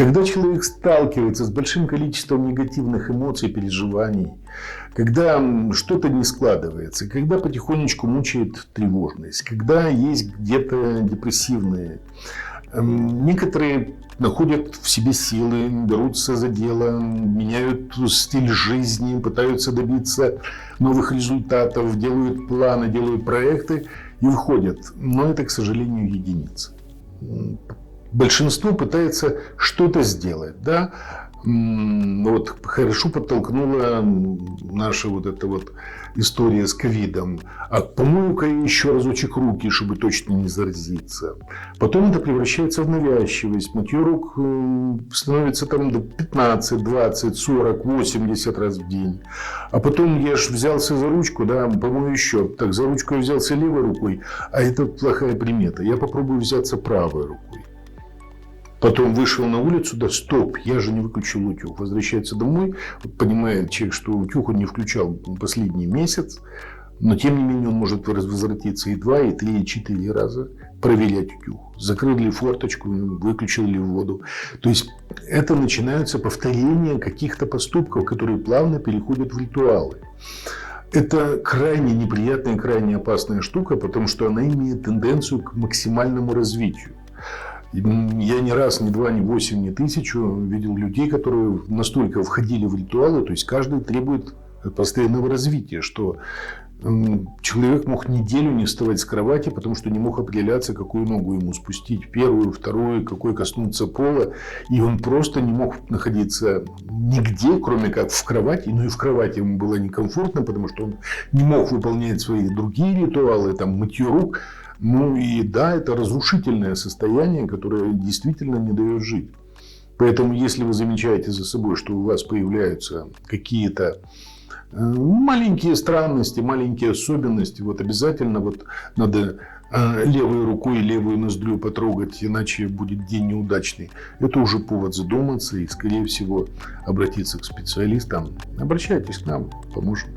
Когда человек сталкивается с большим количеством негативных эмоций, переживаний, когда что-то не складывается, когда потихонечку мучает тревожность, когда есть где-то депрессивные, некоторые находят в себе силы, берутся за дело, меняют стиль жизни, пытаются добиться новых результатов, делают планы, делают проекты и выходят. Но это, к сожалению, единицы большинство пытается что-то сделать, да, вот хорошо подтолкнула наша вот эта вот история с ковидом. А помою-ка еще разочек руки, чтобы точно не заразиться. Потом это превращается в навязчивость. Мытье рук э, становится там до 15, 20, 40, 80 раз в день. А потом я ж взялся за ручку, да, помою еще. Так, за ручку я взялся левой рукой, а это плохая примета. Я попробую взяться правой рукой. Потом вышел на улицу, да стоп, я же не выключил утюг. Возвращается домой, понимает человек, что утюг он не включал последний месяц, но тем не менее он может возвратиться и два, и три, и четыре раза проверять утюг. Закрыл ли форточку, выключил ли воду. То есть это начинаются повторения каких-то поступков, которые плавно переходят в ритуалы. Это крайне неприятная, крайне опасная штука, потому что она имеет тенденцию к максимальному развитию. Я ни раз, ни два, ни восемь, ни тысячу видел людей, которые настолько входили в ритуалы, то есть каждый требует постоянного развития, что человек мог неделю не вставать с кровати, потому что не мог определяться, какую ногу ему спустить, первую, вторую, какой коснуться пола, и он просто не мог находиться нигде, кроме как в кровати, ну и в кровати ему было некомфортно, потому что он не мог выполнять свои другие ритуалы, там мытье рук, ну и да, это разрушительное состояние, которое действительно не дает жить. Поэтому, если вы замечаете за собой, что у вас появляются какие-то маленькие странности, маленькие особенности, вот обязательно вот надо э, левой рукой левую ноздрю потрогать, иначе будет день неудачный. Это уже повод задуматься и, скорее всего, обратиться к специалистам. Обращайтесь к нам, поможем.